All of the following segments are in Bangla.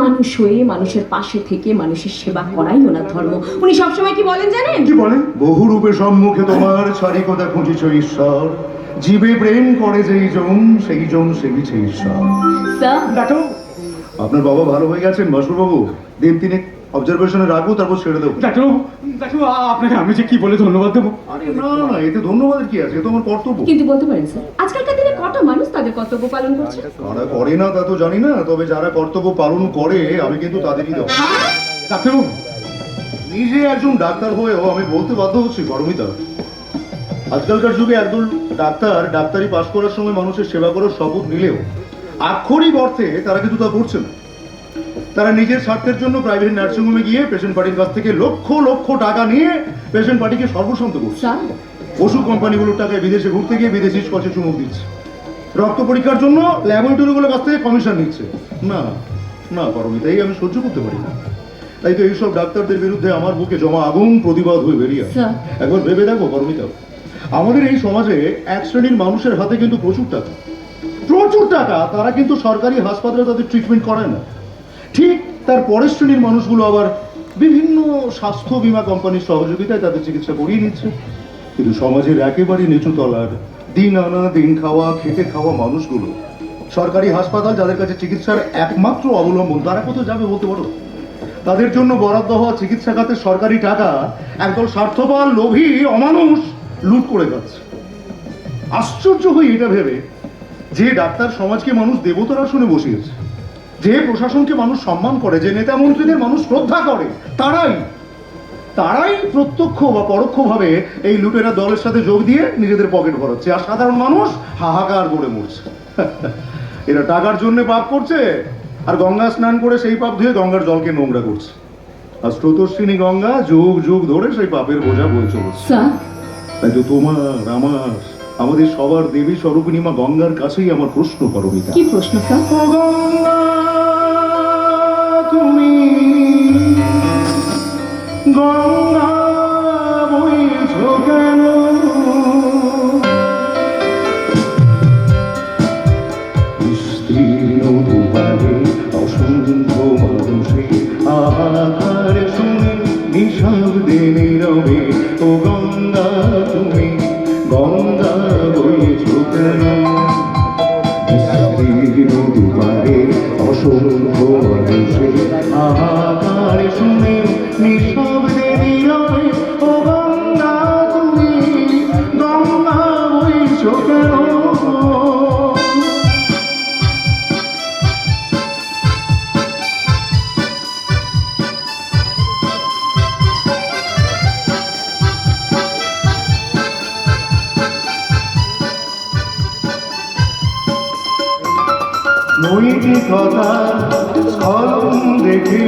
মানুষ হয়ে মানুষের পাশে থেকে মানুষের সেবা করাই ওনার ধর্ম। উনি সবসময় কি বলেন জানেন? কি বলেন? বহু রূপে সম্মুখে তোমার চারিকতা খুঁজিছ ঈশ্বর। জীবে প্রেম করে যেই জন সেই জন সেবিছে ঈশ্বর। দেখো আপনার বাবা ভালো হয়ে গেছেন বাবু দিন তিনে অবজারভেশনে রাখব তারপর ছেড়ে দেবো। দেখো দেখো আপনাকে আমি যে কি বলে ধন্যবাদ দেবো? আরে না না এতে ধন্যবাদের কি আছে? এ তো আমার কর্তব্য। কিন্তু বলতে পারেন স্যার আজকালকার দিনে কত মানুষ তাদের কর্তব্য পালন করছে? কারা করে না তা তো জানি না তবে যারা কর্তব্য পালন করে আমি কিন্তু তাদেরই দেবো ডাক্তারবাবু নিজে একজন ডাক্তার হয়েও আমি বলতে বাধ্য হচ্ছি গরমিতা আজকালকার যুগে একদল ডাক্তার ডাক্তারি পাশ করার সময় মানুষের সেবা করার শপথ নিলেও আক্ষরিক অর্থে তারা কিন্তু তা করছে না। তারা নিজের স্বার্থের জন্য প্রাইভেট নার্সিংহোমে গিয়ে পেশেন্ট পার্টির কাছ থেকে লক্ষ লক্ষ টাকা নিয়ে পেশেন্ট পার্টিকে সর্বসন্ত করছে। ওষুধ কোম্পানিগুলোর টাকায় বিদেশে ঘুরতে গিয়ে বিদেশি স্কচে চুমুক দিচ্ছে। রক্ত পরীক্ষার জন্য ল্যাবরেটরিগুলোর কাছ থেকে কমিশন নিচ্ছে। না না পারমিতা এই আমি সহ্য করতে পারি না। তাই তো এইসব ডাক্তারদের বিরুদ্ধে আমার বুকে জমা আগুন প্রতিবাদ হয়ে বেরিয়ে। একবার ভেবে দেখো পারমিতা। আমাদের এই সমাজে এক শ্রেণির মানুষের হাতে কিন্তু প্রচুর টাকা। প্রচুর টাকা তারা কিন্তু সরকারি হাসপাতালে তাদের ট্রিটমেন্ট করে না। ঠিক তার পরের শ্রেণির মানুষগুলো আবার বিভিন্ন স্বাস্থ্য বীমা কোম্পানির সহযোগিতায় তাদের চিকিৎসা করিয়ে নিচ্ছে। কিন্তু সমাজের একেবারে নিচু তলার দিন আনা, দিন খাওয়া খেটে খাওয়া মানুষগুলো। সরকারি হাসপাতাল যাদের কাছে চিকিৎসার একমাত্র অবলম্বন, তারা কোথাও যাবে বলতে পারো? তাদের জন্য বরাদ্দ হওয়া চিকিৎসা খাতের সরকারি টাকা একদল স্বার্থপর লোভী অমানুষ লুট করে যাচ্ছে। আশ্চর্য হই এটা ভেবে যে ডাক্তার সমাজকে মানুষ দেবতার আসনে বসিয়েছে, যে প্রশাসনকে মানুষ সম্মান করে, যে নেতা মন্ত্রীদের মানুষ শ্রদ্ধা করে, তারাই তারাই প্রত্যক্ষ বা পরোক্ষভাবে এই লুটেরা দলের সাথে যোগ দিয়ে নিজেদের পকেট ভরাচ্ছে। আর সাধারণ মানুষ হাহাকার করে মরছে। এরা টাকার জন্য পাপ করছে আর গঙ্গা স্নান করে সেই পাপ ধুয়ে গঙ্গার জলকে নোংরা করছে। আর স্রোতস্বিনী গঙ্গা যুগ যুগ ধরে সেই পাপের বোঝা বয়ে চলেছে। তাই তো তোমার আমার আমাদের সবার দেবী স্বরূপিণী মা গঙ্গার কাছেই আমার প্রশ্ন করবিতা কি প্রশ্ন গঙ্গা তুমি গঙ্গা নৈতিকতা স্খলন দেখে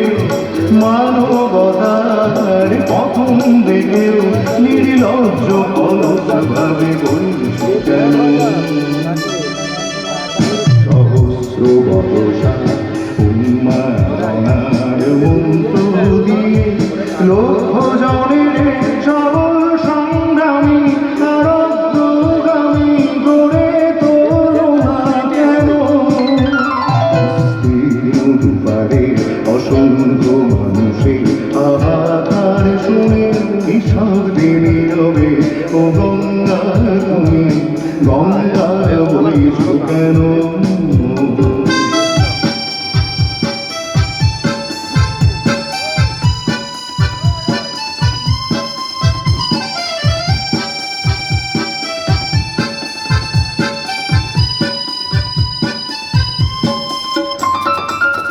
মানবতার পথন দেখেও নির্লজ্জ অলস ভাবে বলছে কেন আহার শুনে নিঃশব্দে নীরবে ও গঙ্গা তুমি গঙ্গায়